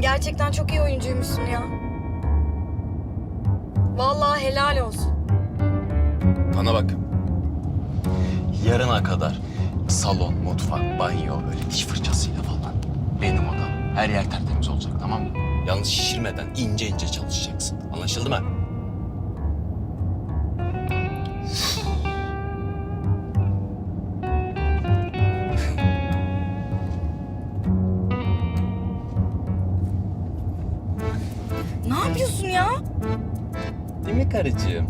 gerçekten çok iyi oyuncuymuşsun ya. Vallahi helal olsun. Bana bak. Yarına kadar salon, mutfak, banyo böyle diş fırçasıyla falan. Benim odam. Her yer tertemiz olacak tamam mı? Yalnız şişirmeden ince ince çalışacaksın. Anlaşıldı mı? Ne yapıyorsun ya? Değil mi karıcığım?